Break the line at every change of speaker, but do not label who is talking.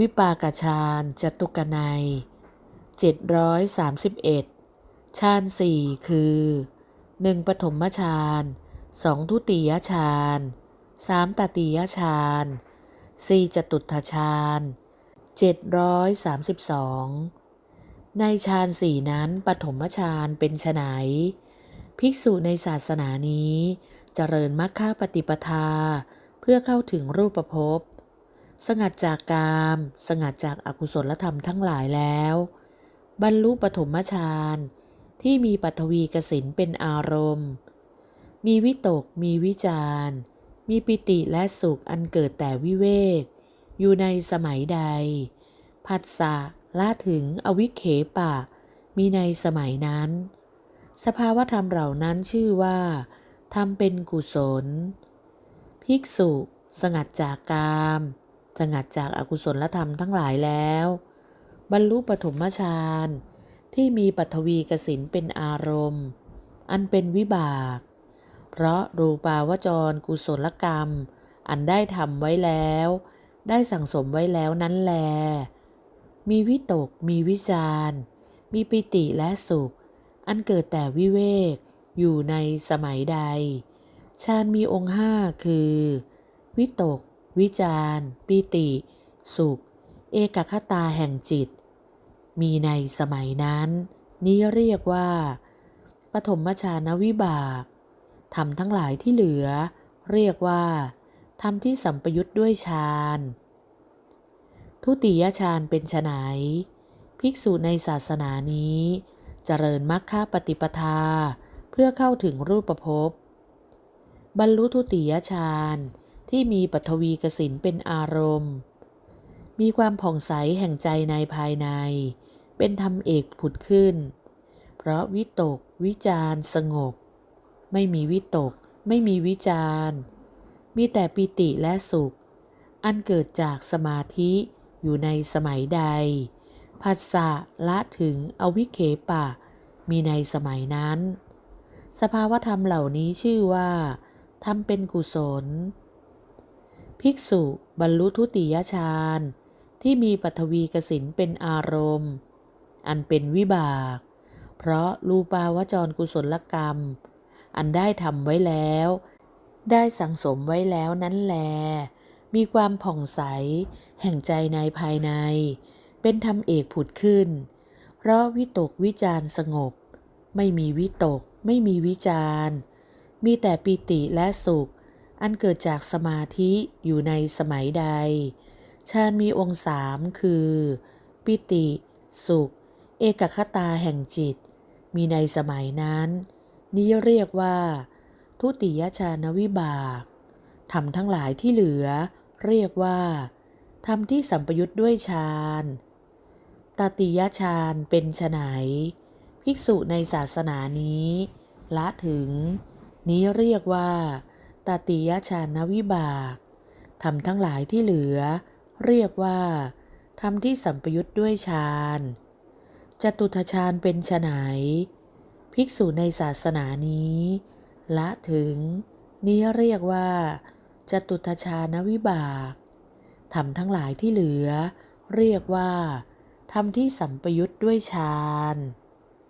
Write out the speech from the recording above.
วิปากฌานจตุกนัยเจ็ดร้อยสามสิบเอ็ดฌานสี่คือหนึ่งปฐมฌานสองทุติยฌานสามตติยฌานสี่จตุตฌานเจ็ดร้อยสามสิบสองในฌานสี่นั้นปฐมฌานเป็นไฉนภิกษุในศาสนานี้ เจริญมรรคปฏิปทา เพื่อเข้าถึงรูปภพ สงัดจากกาม สงัดจากอากุศลธรรมทั้งหลายแล้ว บรรลุปฐมฌานที่มีปัทวีกสินเป็นอารมณ์ มีวิตก มีวิจารมีปิติและสุขอันเกิดแต่วิเวก อยู่ในสมัยใด ผัสสะละถึงอวิเคปะ มีในสมัยนั้น สภาวธรรมเหล่านั้นชื่อว่าทำเป็นกุศล ภิกษุ สงัดจากกาม สงัดจากอากุศลธรรมทั้งหลายแล้ว บรรลุปฐมฌานที่มีปัทวีกสินเป็นอารมณ์ อันเป็นวิบาก เพราะรูปาวจรกุศลกรรม อันได้ทำไว้แล้ว ได้สั่งสมไว้แล้วนั้นแล มีวิตก มีวิจารมีปิติและสุข อันเกิดแต่วิเวกอยู่ในสมัยใดฌานมีองค์ห้าคือ วิตก วิจารปิติ สุข เอกคตาแห่งจิต มีในสมัยนั้น นี้เรียกว่า ปฐมฌานวิบากธรรมทั้งหลายที่เหลือ เรียกว่าธรรมที่สัมปยุทธ์ด้วยฌานทุติยฌานเป็นไนภิกษุในศาสนานี้ เจริญมรรคปฏิปทา เพื่อเข้าถึงรูปภพบรรลุทุติยฌาน ที่มีปัทวีกสินเป็นอารมณ์ มีความผ่องใสแห่งใจในภายใน เป็นธรรมเอกผุดขึ้น เพราะวิตก วิจารสงบ ไม่มีวิตก ไม่มีวิจารมีแต่ปิติและสุข อันเกิดจากสมาธิอยู่ในสมัยใดผัสสะละถึงอวิเคปะ มีในสมัยนั้น สภาวธรรมเหล่านี้ชื่อว่าทำเป็นกุศล ภิกษุบรรลุทุติยฌานที่มีปัทวีกสินเป็นอารมณ์ อันเป็นวิบาก เพราะรูปาวจรกุศลกรรม อันได้ทำไว้แล้ว ได้สังสมไว้แล้วนั้นแล มีความผ่องใส แห่งใจในภายใน เป็นธรรมเอกผุดขึ้น เพราะวิตกวิจารสงบ ไม่มีวิตก ไม่มีวิจารมีแต่ปิติและสุข อันเกิดจากสมาธิอยู่ในสมัยใด ฌานมีองค์สามคือ ปิติ สุข เอกคตาแห่งจิต มีในสมัยนั้น นี้เรียกว่า ทุติยฌานวิบากธรรมทั้งหลายที่เหลือ เรียกว่าธรรมที่สัมปยุทธ์ด้วยฌานตติยฌานเป็นไฉนภิกษุในศาสนานี้ ละถึง นี้เรียกว่า ตติยฌานวิบากธรรมทั้งหลายที่เหลือ เรียกว่าธรรมที่สัมปยุทธ์ด้วยฌานจตุทฌานเป็นไฉนภิกษุในศาสนานี้ ละถึง นี้เรียกว่าจตุทฌานวิบากธรรมทั้งหลายที่เหลือ เรียกว่าธรรมที่สัมปยุทธ์ด้วยฌาน